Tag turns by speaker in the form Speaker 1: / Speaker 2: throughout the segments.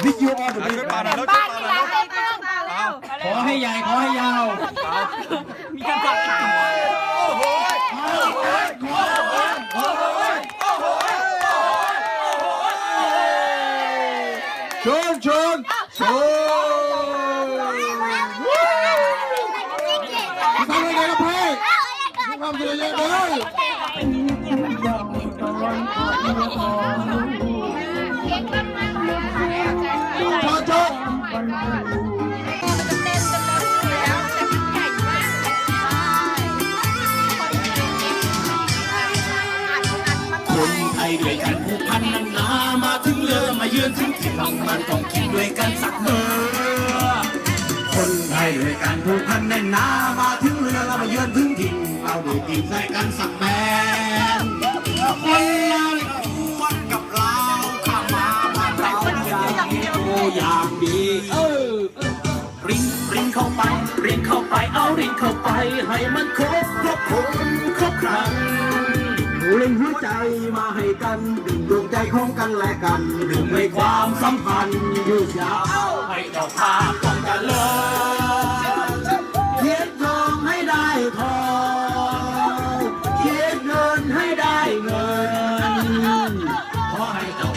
Speaker 1: you all the
Speaker 2: ช่วย
Speaker 1: way
Speaker 2: ปาหน่อยแล้ว
Speaker 3: บ้า
Speaker 2: ช่วนยปาหน่
Speaker 3: นี่
Speaker 2: อย
Speaker 3: ร้า
Speaker 2: แล้ว
Speaker 3: นได้บ้าง
Speaker 1: ขอให้ใหญ่ขอให้ยาว
Speaker 3: มีการจัดขาย
Speaker 2: โอ้โห
Speaker 1: ชนชนชนทำอะไรกันพี่ทำอะไรกันเลย ชนชน
Speaker 4: คนไทยด้วยกันผูกพันนันนามาถึงเรือมาเยือนถึงถิ่นมันต้องคิดด้วยกันสักเมื่อคนไทยด้วยกันผูกพันแน่นหนามาถึงเรือเรามาเยือนถึงถิ่นเราด้วยกินใส่กันสักแบ ให้มันครบครบคนครบครันเล่นหัวใจมาให้กันดึงดวงใจของกันและกันดึงให้ความสัมพันธ์ยืดยาวให้เจ้าภาพต้องกันเลยเขียนทองให้ได้ทองเขียนเงินให้ได้เงินขอให้เจ้า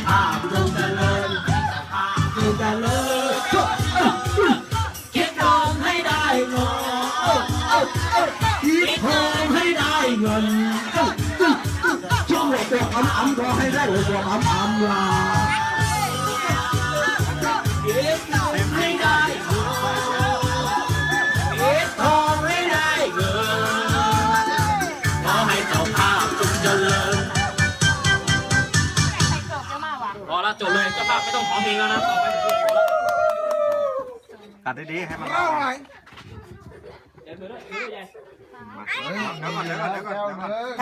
Speaker 4: คิดทองให้ได้เงินช่วงหัวตัวอ้ำอ้ำขอให้ได้หัวตัวอ้ำอ้ำลาคิดทองให้ได้เงินคิดทองให้ได้เงินขอให้เจ้าภาพจงเจริญ
Speaker 3: พอแล้วจบเลยเจ้าภาพไม่ต้องขอเพลงแล้วนะต่อไป
Speaker 2: ตัดดีๆให้มัน
Speaker 1: เอาไง
Speaker 3: เดี๋ยวถือด้วย
Speaker 2: เดี๋ยวก่อนเดี๋ยวก่อน